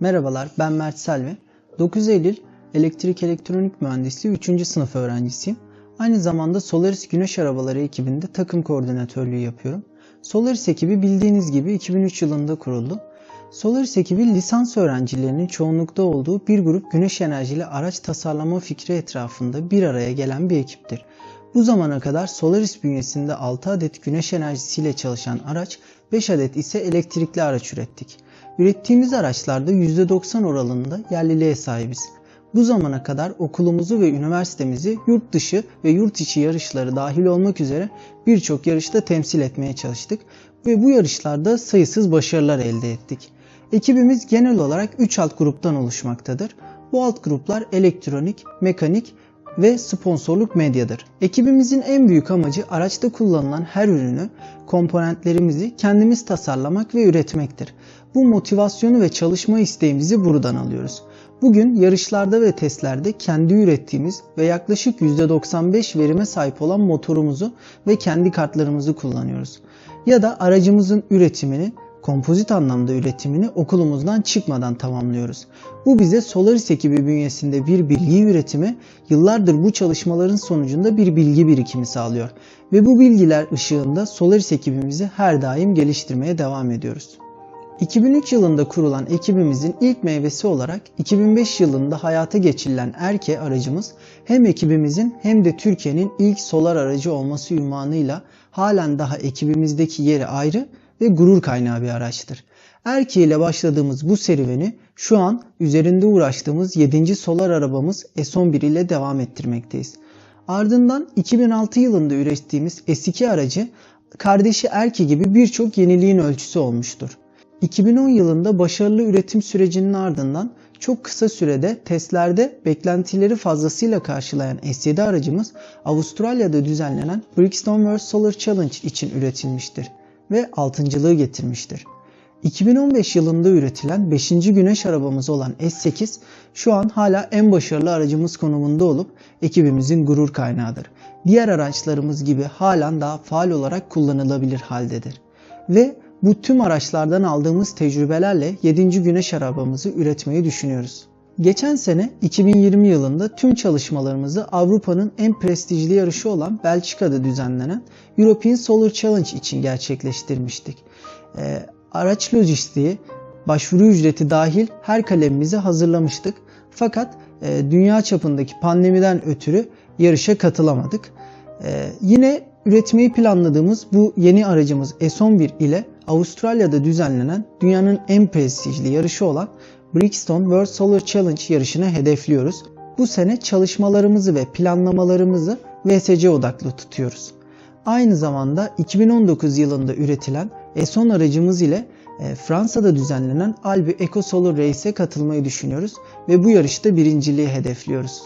Merhabalar, ben Mert Selvi. 9 Eylül Elektrik Elektronik Mühendisliği 3. sınıf öğrencisiyim. Aynı zamanda Solaris Güneş Arabaları ekibinde takım koordinatörlüğü yapıyorum. Solaris ekibi bildiğiniz gibi 2003 yılında kuruldu. Solaris ekibi lisans öğrencilerinin çoğunlukta olduğu bir grup güneş enerjili araç tasarlama fikri etrafında bir araya gelen bir ekiptir. Bu zamana kadar Solaris bünyesinde 6 adet güneş enerjisiyle çalışan araç, 5 adet ise elektrikli araç ürettik. Ürettiğimiz araçlarda %90 oranında yerliliğe sahibiz. Bu zamana kadar okulumuzu ve üniversitemizi yurt dışı ve yurt içi yarışları dahil olmak üzere birçok yarışta temsil etmeye çalıştık ve bu yarışlarda sayısız başarılar elde ettik. Ekibimiz genel olarak 3 alt gruptan oluşmaktadır. Bu alt gruplar elektronik, mekanik ve sponsorluk medyadır. Ekibimizin en büyük amacı araçta kullanılan her ürünü, komponentlerimizi kendimiz tasarlamak ve üretmektir. Bu motivasyonu ve çalışma isteğimizi buradan alıyoruz. Bugün yarışlarda ve testlerde kendi ürettiğimiz ve yaklaşık %95 verime sahip olan motorumuzu ve kendi kartlarımızı kullanıyoruz. Ya da aracımızın üretimini kompozit anlamda üretimini okulumuzdan çıkmadan tamamlıyoruz. Bu bize Solaris ekibi bünyesinde bir bilgi üretimi, yıllardır bu çalışmaların sonucunda bir bilgi birikimi sağlıyor. Ve bu bilgiler ışığında Solaris ekibimizi her daim geliştirmeye devam ediyoruz. 2003 yılında kurulan ekibimizin ilk meyvesi olarak 2005 yılında hayata geçirilen Erke aracımız hem ekibimizin hem de Türkiye'nin ilk solar aracı olması ünvanıyla halen daha ekibimizdeki yeri ayrı ve gurur kaynağı bir araçtır. Erke ile başladığımız bu serüveni şu an üzerinde uğraştığımız 7. solar arabamız S11 ile devam ettirmekteyiz. Ardından 2006 yılında ürettiğimiz S2 aracı kardeşi Erke gibi birçok yeniliğin ölçüsü olmuştur. 2010 yılında başarılı üretim sürecinin ardından çok kısa sürede testlerde beklentileri fazlasıyla karşılayan S7 aracımız Avustralya'da düzenlenen Brixton World Solar Challenge için üretilmiştir ve altıncılığı getirmiştir. 2015 yılında üretilen 5. güneş arabamız olan S8 şu an hala en başarılı aracımız konumunda olup ekibimizin gurur kaynağıdır. Diğer araçlarımız gibi halen daha faal olarak kullanılabilir haldedir. Ve bu tüm araçlardan aldığımız tecrübelerle 7. güneş arabamızı üretmeyi düşünüyoruz. Geçen sene 2020 yılında tüm çalışmalarımızı Avrupa'nın en prestijli yarışı olan Belçika'da düzenlenen European Solar Challenge için gerçekleştirmiştik. Ee, araç lojistiği, başvuru ücreti dahil her kalemimizi hazırlamıştık. Fakat e, dünya çapındaki pandemiden ötürü yarışa katılamadık. E, yine üretmeyi planladığımız bu yeni aracımız S11 ile Avustralya'da düzenlenen dünyanın en prestijli yarışı olan Brixton World Solar Challenge yarışını hedefliyoruz. Bu sene çalışmalarımızı ve planlamalarımızı VSC odaklı tutuyoruz. Aynı zamanda 2019 yılında üretilen S10 aracımız ile e, Fransa'da düzenlenen Albi Eco Solar Race'e katılmayı düşünüyoruz ve bu yarışta birinciliği hedefliyoruz.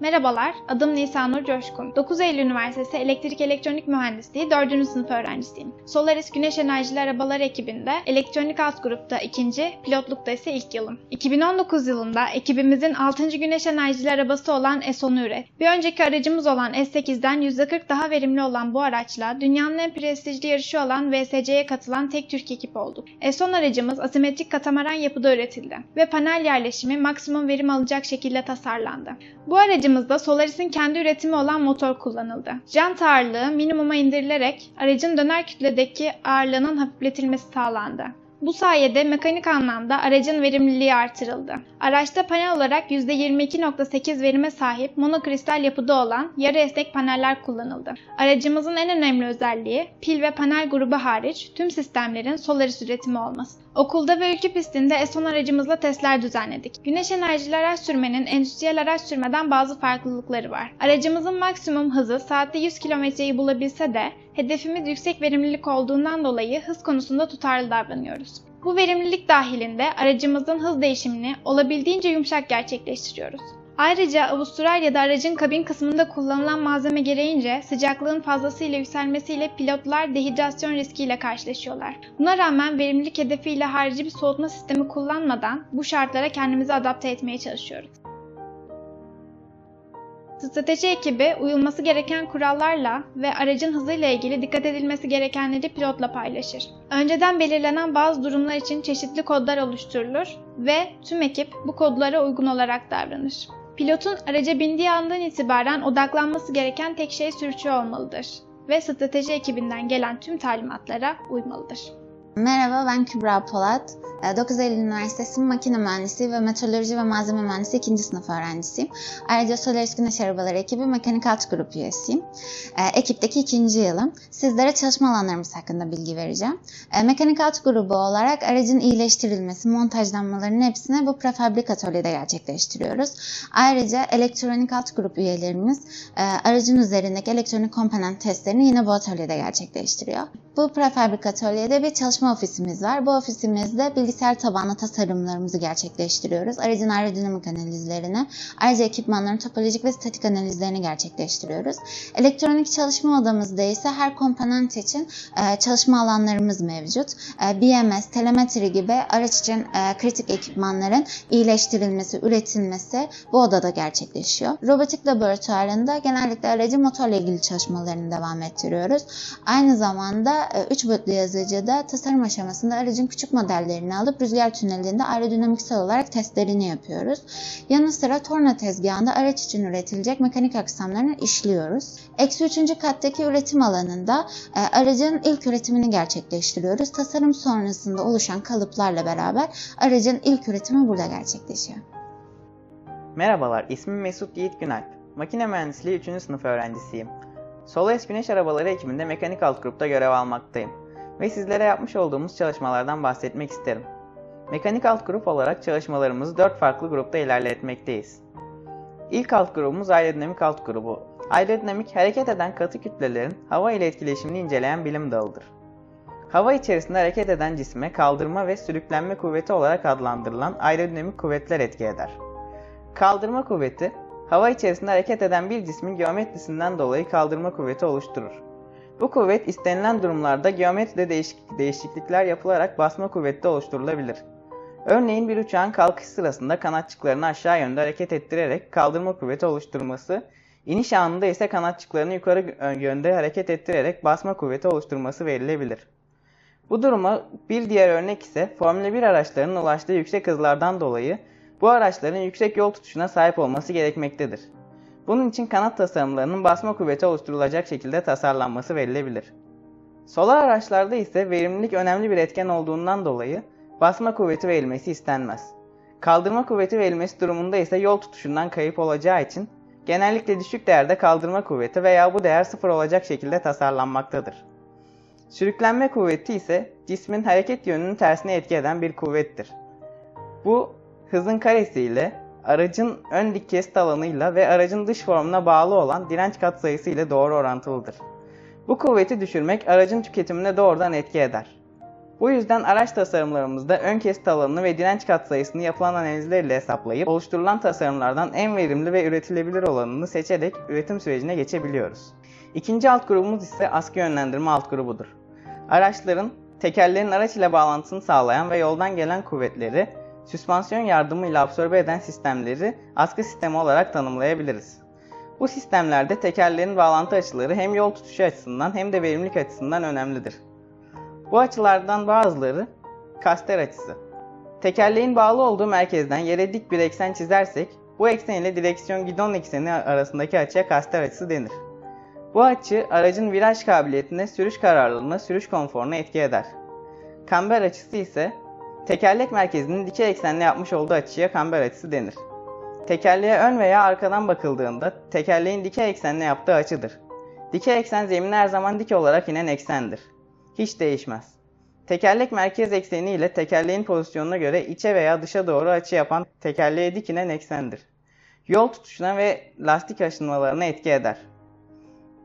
Merhabalar, adım Nisanur Coşkun. 9 Eylül Üniversitesi Elektrik Elektronik Mühendisliği 4. sınıf öğrencisiyim. Solaris Güneş Enerjili Arabalar ekibinde elektronik alt grupta ikinci, pilotlukta ise ilk yılım. 2019 yılında ekibimizin 6. güneş enerjili arabası olan S10'u üret. Bir önceki aracımız olan S8'den %40 daha verimli olan bu araçla dünyanın en prestijli yarışı olan VSC'ye katılan tek Türk ekip olduk. S10 aracımız asimetrik katamaran yapıda üretildi ve panel yerleşimi maksimum verim alacak şekilde tasarlandı. Bu aracı aracımızda Solaris'in kendi üretimi olan motor kullanıldı. Jant ağırlığı minimuma indirilerek aracın döner kütledeki ağırlığının hafifletilmesi sağlandı. Bu sayede mekanik anlamda aracın verimliliği artırıldı. Araçta panel olarak %22.8 verime sahip monokristal yapıda olan yarı esnek paneller kullanıldı. Aracımızın en önemli özelliği pil ve panel grubu hariç tüm sistemlerin Solaris üretimi olması. Okulda ve ülke pistinde S10 aracımızla testler düzenledik. Güneş enerjili araç sürmenin endüstriyel araç sürmeden bazı farklılıkları var. Aracımızın maksimum hızı saatte 100 kilometreyi bulabilse de hedefimiz yüksek verimlilik olduğundan dolayı hız konusunda tutarlı davranıyoruz. Bu verimlilik dahilinde aracımızın hız değişimini olabildiğince yumuşak gerçekleştiriyoruz. Ayrıca Avustralya'da aracın kabin kısmında kullanılan malzeme gereğince sıcaklığın fazlasıyla yükselmesiyle pilotlar dehidrasyon riskiyle karşılaşıyorlar. Buna rağmen verimlilik hedefiyle harici bir soğutma sistemi kullanmadan bu şartlara kendimizi adapte etmeye çalışıyoruz. Strateji ekibi uyulması gereken kurallarla ve aracın hızıyla ilgili dikkat edilmesi gerekenleri pilotla paylaşır. Önceden belirlenen bazı durumlar için çeşitli kodlar oluşturulur ve tüm ekip bu kodlara uygun olarak davranır. Pilotun araca bindiği andan itibaren odaklanması gereken tek şey sürücü olmalıdır ve strateji ekibinden gelen tüm talimatlara uymalıdır. Merhaba ben Kübra Polat. 9 ee, Eylül Üniversitesi Makine Mühendisliği ve Meteoroloji ve Malzeme Mühendisliği 2. sınıf öğrencisiyim. Ayrıca Solaris Güneş Arabaları ekibi Mekanik Alt Grup üyesiyim. E, ekipteki ikinci yılım. Sizlere çalışma alanlarımız hakkında bilgi vereceğim. E, Mekanik Alt Grubu olarak aracın iyileştirilmesi, montajlanmalarının hepsini bu prefabrik atölyede gerçekleştiriyoruz. Ayrıca elektronik alt grup üyelerimiz e, aracın üzerindeki elektronik komponent testlerini yine bu atölyede gerçekleştiriyor. Bu prefabrik atölyede bir çalışma ofisimiz var. Bu ofisimizde bilgisayar tabanlı tasarımlarımızı gerçekleştiriyoruz. Aracın aerodinamik analizlerini, ayrıca ekipmanların topolojik ve statik analizlerini gerçekleştiriyoruz. Elektronik çalışma odamızda ise her komponent için e, çalışma alanlarımız mevcut. E, BMS, telemetri gibi araç için e, kritik ekipmanların iyileştirilmesi, üretilmesi bu odada gerçekleşiyor. Robotik laboratuvarında genellikle aracın motorla ilgili çalışmalarını devam ettiriyoruz. Aynı zamanda 3 e, boyutlu yazıcıda tasarım aşamasında aracın küçük modellerini alıp rüzgar tünelinde aerodinamiksel olarak testlerini yapıyoruz. Yanı sıra torna tezgahında araç için üretilecek mekanik aksamlarını işliyoruz. Eksi 3. kattaki üretim alanında e, aracın ilk üretimini gerçekleştiriyoruz. Tasarım sonrasında oluşan kalıplarla beraber aracın ilk üretimi burada gerçekleşiyor. Merhabalar, ismim Mesut Yiğit Günalp. Makine mühendisliği 3. sınıf öğrencisiyim. Solaris Güneş Arabaları ekibinde mekanik alt grupta görev almaktayım ve sizlere yapmış olduğumuz çalışmalardan bahsetmek isterim. Mekanik alt grup olarak çalışmalarımızı 4 farklı grupta ilerletmekteyiz. İlk alt grubumuz aerodinamik alt grubu. Aerodinamik hareket eden katı kütlelerin hava ile etkileşimini inceleyen bilim dalıdır. Hava içerisinde hareket eden cisme kaldırma ve sürüklenme kuvveti olarak adlandırılan aerodinamik kuvvetler etki eder. Kaldırma kuvveti, hava içerisinde hareket eden bir cismin geometrisinden dolayı kaldırma kuvveti oluşturur. Bu kuvvet istenilen durumlarda geometride değişik, değişiklikler yapılarak basma kuvveti oluşturulabilir. Örneğin bir uçağın kalkış sırasında kanatçıklarını aşağı yönde hareket ettirerek kaldırma kuvveti oluşturması, iniş anında ise kanatçıklarını yukarı yönde hareket ettirerek basma kuvveti oluşturması verilebilir. Bu duruma bir diğer örnek ise Formula 1 araçlarının ulaştığı yüksek hızlardan dolayı bu araçların yüksek yol tutuşuna sahip olması gerekmektedir. Bunun için kanat tasarımlarının basma kuvveti oluşturulacak şekilde tasarlanması verilebilir. Solar araçlarda ise verimlilik önemli bir etken olduğundan dolayı basma kuvveti verilmesi istenmez. Kaldırma kuvveti verilmesi durumunda ise yol tutuşundan kayıp olacağı için genellikle düşük değerde kaldırma kuvveti veya bu değer sıfır olacak şekilde tasarlanmaktadır. Sürüklenme kuvveti ise cismin hareket yönünün tersine etki eden bir kuvvettir. Bu hızın karesi ile aracın ön dik kesit alanıyla ve aracın dış formuna bağlı olan direnç katsayısı ile doğru orantılıdır. Bu kuvveti düşürmek aracın tüketimine doğrudan etki eder. Bu yüzden araç tasarımlarımızda ön kesit alanını ve direnç katsayısını yapılan analizler ile hesaplayıp oluşturulan tasarımlardan en verimli ve üretilebilir olanını seçerek üretim sürecine geçebiliyoruz. İkinci alt grubumuz ise askı yönlendirme alt grubudur. Araçların tekerlerin araç ile bağlantısını sağlayan ve yoldan gelen kuvvetleri süspansiyon yardımıyla absorbe eden sistemleri askı sistemi olarak tanımlayabiliriz. Bu sistemlerde tekerlerin bağlantı açıları hem yol tutuşu açısından hem de verimlilik açısından önemlidir. Bu açılardan bazıları kaster açısı. Tekerleğin bağlı olduğu merkezden yere dik bir eksen çizersek bu eksen ile direksiyon gidon ekseni arasındaki açıya kaster açısı denir. Bu açı aracın viraj kabiliyetine, sürüş kararlılığına, sürüş konforuna etki eder. Kamber açısı ise Tekerlek merkezinin dikey eksenle yapmış olduğu açıya kamber açısı denir. Tekerleğe ön veya arkadan bakıldığında tekerleğin dikey eksenle yaptığı açıdır. Dikey eksen zemine her zaman dik olarak inen eksendir. Hiç değişmez. Tekerlek merkez ekseni ile tekerleğin pozisyonuna göre içe veya dışa doğru açı yapan tekerleğe dik inen eksendir. Yol tutuşuna ve lastik aşınmalarına etki eder.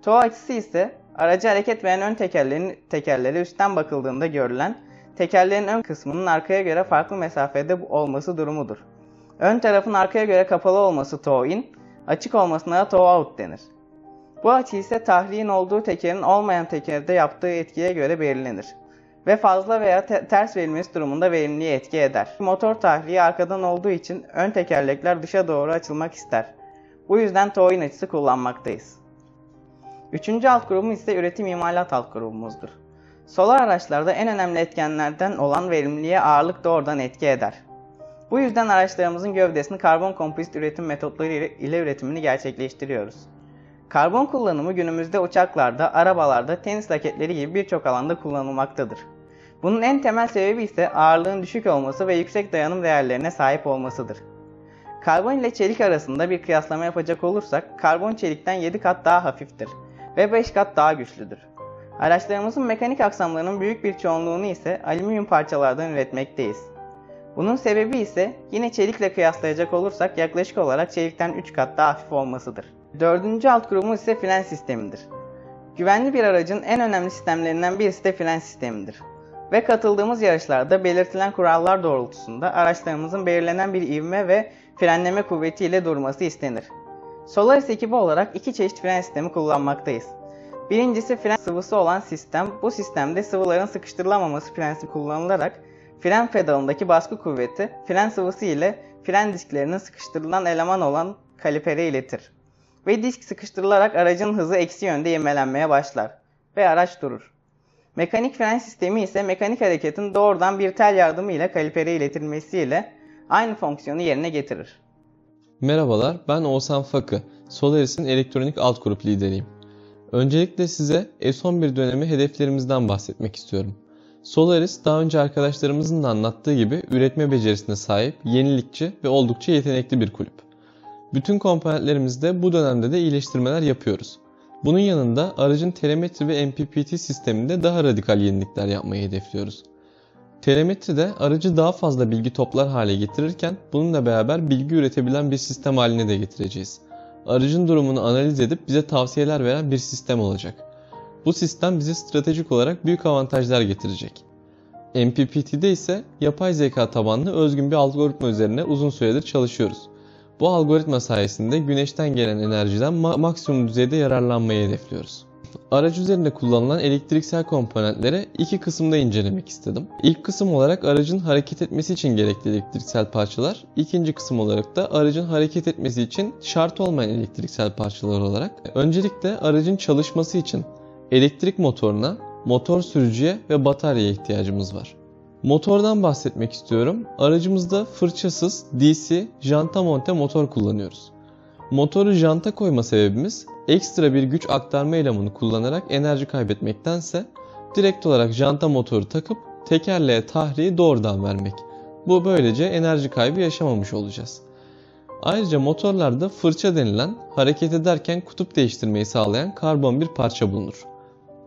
Toe açısı ise aracı hareket veren ön tekerlerin tekerleri üstten bakıldığında görülen tekerlerin ön kısmının arkaya göre farklı mesafede olması durumudur. Ön tarafın arkaya göre kapalı olması toe in, açık olmasına da toe out denir. Bu açı ise tahriğin olduğu tekerin olmayan tekerde yaptığı etkiye göre belirlenir ve fazla veya te- ters verilmesi durumunda verimliğe etki eder. Motor tahriği arkadan olduğu için ön tekerlekler dışa doğru açılmak ister. Bu yüzden TOİN açısı kullanmaktayız. Üçüncü alt grubumuz ise üretim imalat alt grubumuzdur. Solar araçlarda en önemli etkenlerden olan verimliliğe ağırlık doğrudan etki eder. Bu yüzden araçlarımızın gövdesini karbon kompozit üretim metotları ile üretimini gerçekleştiriyoruz. Karbon kullanımı günümüzde uçaklarda, arabalarda, tenis raketleri gibi birçok alanda kullanılmaktadır. Bunun en temel sebebi ise ağırlığın düşük olması ve yüksek dayanım değerlerine sahip olmasıdır. Karbon ile çelik arasında bir kıyaslama yapacak olursak karbon çelikten 7 kat daha hafiftir ve 5 kat daha güçlüdür. Araçlarımızın mekanik aksamlarının büyük bir çoğunluğunu ise alüminyum parçalardan üretmekteyiz. Bunun sebebi ise yine çelikle kıyaslayacak olursak yaklaşık olarak çelikten 3 kat daha hafif olmasıdır. Dördüncü alt grubumuz ise fren sistemidir. Güvenli bir aracın en önemli sistemlerinden birisi de fren sistemidir. Ve katıldığımız yarışlarda belirtilen kurallar doğrultusunda araçlarımızın belirlenen bir ivme ve frenleme kuvvetiyle durması istenir. Solaris ekibi olarak iki çeşit fren sistemi kullanmaktayız. Birincisi fren sıvısı olan sistem. Bu sistemde sıvıların sıkıştırılamaması prensibi kullanılarak fren pedalındaki baskı kuvveti fren sıvısı ile fren disklerinin sıkıştırılan eleman olan kalipere iletir. Ve disk sıkıştırılarak aracın hızı eksi yönde ivmelenmeye başlar ve araç durur. Mekanik fren sistemi ise mekanik hareketin doğrudan bir tel yardımı ile kalipere iletilmesiyle aynı fonksiyonu yerine getirir. Merhabalar, ben Oğuzhan Fakı, Solaris'in elektronik alt grup lideriyim. Öncelikle size S11 dönemi hedeflerimizden bahsetmek istiyorum. Solaris daha önce arkadaşlarımızın da anlattığı gibi üretme becerisine sahip, yenilikçi ve oldukça yetenekli bir kulüp. Bütün komponentlerimizde bu dönemde de iyileştirmeler yapıyoruz. Bunun yanında aracın telemetri ve MPPT sisteminde daha radikal yenilikler yapmayı hedefliyoruz. Telemetride aracı daha fazla bilgi toplar hale getirirken bununla beraber bilgi üretebilen bir sistem haline de getireceğiz. Aracın durumunu analiz edip bize tavsiyeler veren bir sistem olacak. Bu sistem bize stratejik olarak büyük avantajlar getirecek. MPPT'de ise yapay zeka tabanlı özgün bir algoritma üzerine uzun süredir çalışıyoruz. Bu algoritma sayesinde güneşten gelen enerjiden ma- maksimum düzeyde yararlanmayı hedefliyoruz. Araç üzerinde kullanılan elektriksel komponentleri iki kısımda incelemek istedim. İlk kısım olarak aracın hareket etmesi için gerekli elektriksel parçalar, ikinci kısım olarak da aracın hareket etmesi için şart olmayan elektriksel parçalar olarak. Öncelikle aracın çalışması için elektrik motoruna, motor sürücüye ve bataryaya ihtiyacımız var. Motordan bahsetmek istiyorum. Aracımızda fırçasız DC janta monte motor kullanıyoruz. Motoru janta koyma sebebimiz ekstra bir güç aktarma elemanı kullanarak enerji kaybetmektense direkt olarak janta motoru takıp tekerleğe tahriyi doğrudan vermek. Bu böylece enerji kaybı yaşamamış olacağız. Ayrıca motorlarda fırça denilen hareket ederken kutup değiştirmeyi sağlayan karbon bir parça bulunur.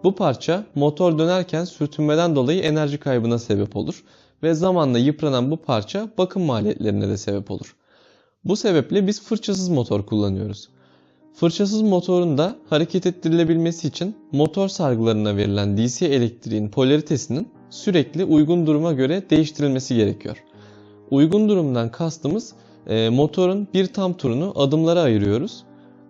Bu parça motor dönerken sürtünmeden dolayı enerji kaybına sebep olur ve zamanla yıpranan bu parça bakım maliyetlerine de sebep olur. Bu sebeple biz fırçasız motor kullanıyoruz. Fırçasız motorun da hareket ettirilebilmesi için motor sargılarına verilen DC elektriğin polaritesinin sürekli uygun duruma göre değiştirilmesi gerekiyor. Uygun durumdan kastımız e, motorun bir tam turunu adımlara ayırıyoruz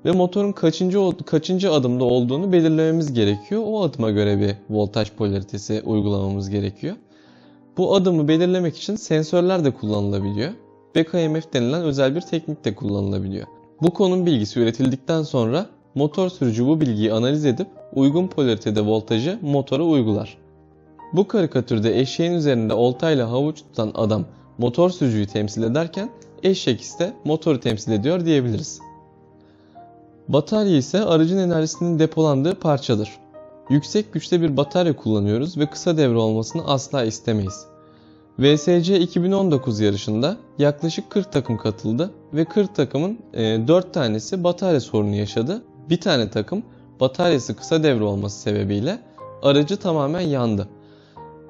ve motorun kaçıncı kaçıncı adımda olduğunu belirlememiz gerekiyor. O adıma göre bir voltaj polaritesi uygulamamız gerekiyor. Bu adımı belirlemek için sensörler de kullanılabiliyor. BKMF denilen özel bir teknik de kullanılabiliyor. Bu konum bilgisi üretildikten sonra motor sürücü bu bilgiyi analiz edip uygun polaritede voltajı motora uygular. Bu karikatürde eşeğin üzerinde oltayla havuç tutan adam motor sürücüyü temsil ederken eşek ise motoru temsil ediyor diyebiliriz. Batarya ise aracın enerjisinin depolandığı parçadır. Yüksek güçte bir batarya kullanıyoruz ve kısa devre olmasını asla istemeyiz. VSC 2019 yarışında yaklaşık 40 takım katıldı ve 40 takımın 4 e, tanesi batarya sorunu yaşadı. Bir tane takım bataryası kısa devre olması sebebiyle aracı tamamen yandı.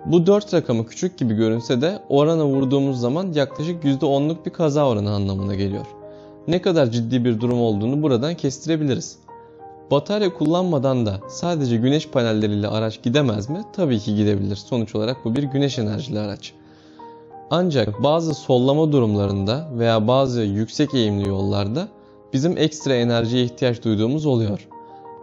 Bu 4 rakamı küçük gibi görünse de orana vurduğumuz zaman yaklaşık %10'luk bir kaza oranı anlamına geliyor. Ne kadar ciddi bir durum olduğunu buradan kestirebiliriz. Batarya kullanmadan da sadece güneş panelleriyle araç gidemez mi? Tabii ki gidebilir. Sonuç olarak bu bir güneş enerjili araç. Ancak bazı sollama durumlarında veya bazı yüksek eğimli yollarda bizim ekstra enerjiye ihtiyaç duyduğumuz oluyor.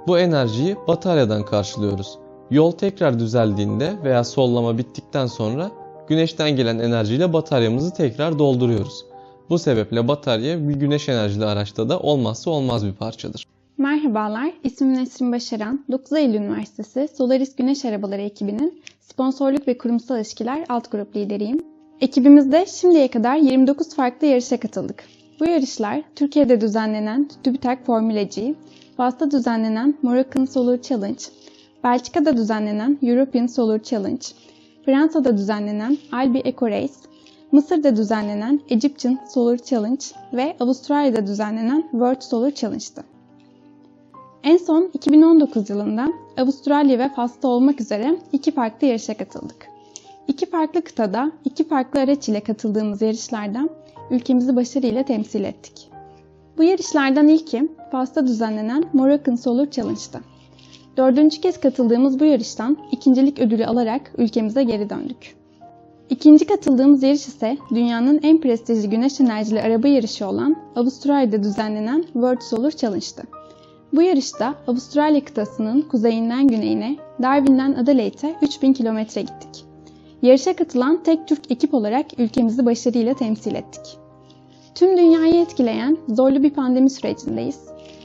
Bu enerjiyi bataryadan karşılıyoruz. Yol tekrar düzeldiğinde veya sollama bittikten sonra güneşten gelen enerjiyle bataryamızı tekrar dolduruyoruz. Bu sebeple batarya bir güneş enerjili araçta da olmazsa olmaz bir parçadır. Merhabalar, ismim Nesrin Başaran. 9 Eylül Üniversitesi Solaris Güneş Arabaları ekibinin sponsorluk ve kurumsal ilişkiler alt grup lideriyim. Ekibimizde şimdiye kadar 29 farklı yarışa katıldık. Bu yarışlar Türkiye'de düzenlenen TÜBİTAK Formula G, Fas'ta düzenlenen Moroccan Solar Challenge, Belçika'da düzenlenen European Solar Challenge, Fransa'da düzenlenen Albi Eco Race, Mısır'da düzenlenen Egyptian Solar Challenge ve Avustralya'da düzenlenen World Solar Challenge'dı. En son 2019 yılında Avustralya ve Fas'ta olmak üzere iki farklı yarışa katıldık. İki farklı kıtada, iki farklı araç ile katıldığımız yarışlarda ülkemizi başarıyla temsil ettik. Bu yarışlardan ilki Fas'ta düzenlenen Moroccan Solar Challenge'dı. Dördüncü kez katıldığımız bu yarıştan ikincilik ödülü alarak ülkemize geri döndük. İkinci katıldığımız yarış ise dünyanın en prestijli güneş enerjili araba yarışı olan Avustralya'da düzenlenen World Solar Challenge'dı. Bu yarışta Avustralya kıtasının kuzeyinden güneyine, Darwin'den Adelaide'e 3000 kilometre gittik. Yarışa katılan tek Türk ekip olarak ülkemizi başarıyla temsil ettik. Tüm dünyayı etkileyen zorlu bir pandemi sürecindeyiz.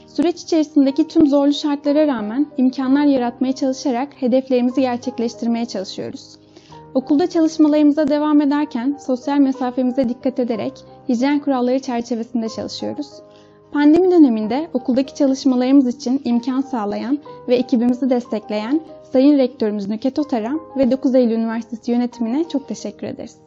Süreç içerisindeki tüm zorlu şartlara rağmen imkanlar yaratmaya çalışarak hedeflerimizi gerçekleştirmeye çalışıyoruz. Okulda çalışmalarımıza devam ederken sosyal mesafemize dikkat ederek hijyen kuralları çerçevesinde çalışıyoruz. Pandemi döneminde okuldaki çalışmalarımız için imkan sağlayan ve ekibimizi destekleyen Sayın Rektörümüz Nüket Otaran ve 9 Eylül Üniversitesi yönetimine çok teşekkür ederiz.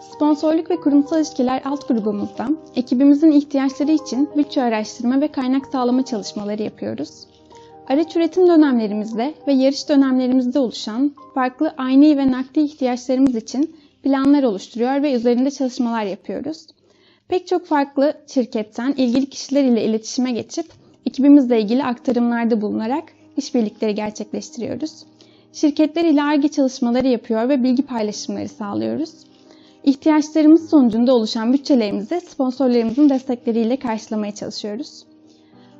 Sponsorluk ve kurumsal ilişkiler alt grubumuzda ekibimizin ihtiyaçları için bütçe araştırma ve kaynak sağlama çalışmaları yapıyoruz. Araç üretim dönemlerimizde ve yarış dönemlerimizde oluşan farklı aynı ve nakdi ihtiyaçlarımız için planlar oluşturuyor ve üzerinde çalışmalar yapıyoruz. Pek çok farklı şirketten ilgili kişiler ile iletişime geçip ekibimizle ilgili aktarımlarda bulunarak işbirlikleri gerçekleştiriyoruz. Şirketler ile ARGE çalışmaları yapıyor ve bilgi paylaşımları sağlıyoruz. İhtiyaçlarımız sonucunda oluşan bütçelerimizi sponsorlarımızın destekleriyle karşılamaya çalışıyoruz.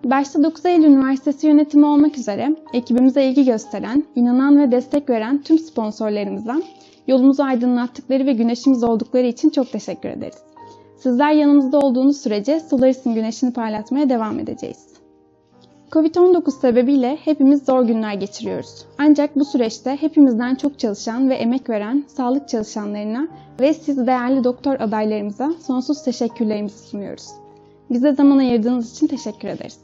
Başta 9 Eylül Üniversitesi yönetimi olmak üzere ekibimize ilgi gösteren, inanan ve destek veren tüm sponsorlarımıza yolumuzu aydınlattıkları ve güneşimiz oldukları için çok teşekkür ederiz. Sizler yanımızda olduğunuz sürece Solaris'in güneşini parlatmaya devam edeceğiz. Covid-19 sebebiyle hepimiz zor günler geçiriyoruz. Ancak bu süreçte hepimizden çok çalışan ve emek veren sağlık çalışanlarına ve siz değerli doktor adaylarımıza sonsuz teşekkürlerimizi sunuyoruz. Bize zaman ayırdığınız için teşekkür ederiz.